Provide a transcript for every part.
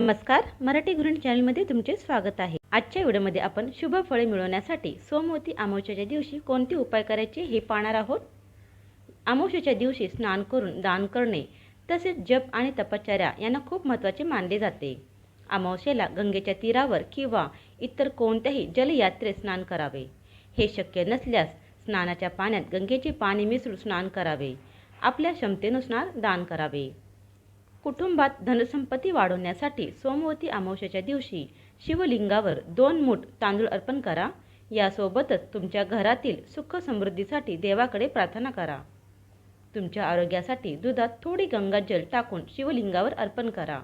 नमस्कार. मराठी गृहिणी चॅनलमध्ये तुमचे स्वागत आहे. आजच्या व्हिडिओमध्ये आपण शुभ फळे मिळवण्यासाठी सोमवती अमावस्याच्या दिवशी कोणते उपाय करायचे हे पाहणार आहोत? अमावस्याच्या दिवशी स्नान करून दान करणे तसेच जप आणि तपश्चर्या यांना खूप महत्त्वाचे मानले जाते. अमावस्येला गंगेच्या तीरावर किंवा इतर कोणत्याही जलयात्रेत स्नान करावे. हे शक्य नसल्यास स्नानाच्या पाण्यात गंगेचे पाणी मिसळून स्नान करावे. आपल्या क्षमतेनुसार दान करावे. कुटुंबात धनसंपत्ती वाढवण्यासाठी सोमवती अमावस्याच्या दिवशी शिवलिंगावर दोन मूठ तांदूळ अर्पण करा. यासोबतच तुमच्या घरातील सुख समृद्धीसाठी देवाकडे प्रार्थना करा. तुमच्या आरोग्यासाठी दुधात थोडी गंगाजल टाकून शिवलिंगावर अर्पण करा.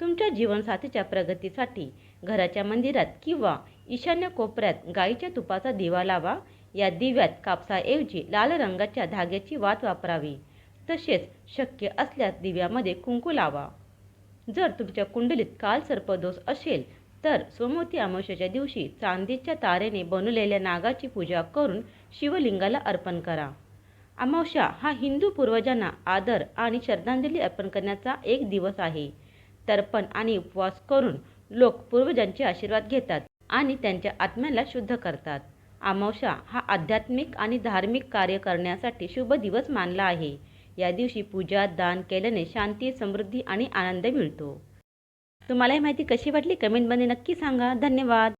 तुमच्या जीवनसाथीच्या प्रगतीसाठी घराच्या मंदिरात किंवा ईशान्य कोपऱ्यात गाईच्या तुपाचा दिवा लावा. या दिव्यात कापसाऐवजी लाल रंगाच्या धाग्याची वात वापरावी. तसेच शक्य असल्यास दिव्यामध्ये कुंकू लावा. जर तुमच्या कुंडलीत काल सर्पदोष असेल तर सोमवती अमावस्याच्या दिवशी चांदीच्या तारेने बनवलेल्या नागाची पूजा करून शिवलिंगाला अर्पण करा. अमावस्या हा हिंदू पूर्वजांना आदर आणि श्रद्धांजली अर्पण करण्याचा एक दिवस आहे. तर्पण आणि उपवास करून लोक पूर्वजांचे आशीर्वाद घेतात आणि त्यांच्या आत्म्याला शुद्ध करतात. अमावस्या हा आध्यात्मिक आणि धार्मिक कार्य करण्यासाठी शुभ दिवस मानला आहे. या दिवशी पूजा दान केल्याने शांती समृद्धी आणि आनंद मिळतो. तुम्हाला ही माहिती कशी वाटली? कमेंटमध्ये नक्की सांगा. धन्यवाद.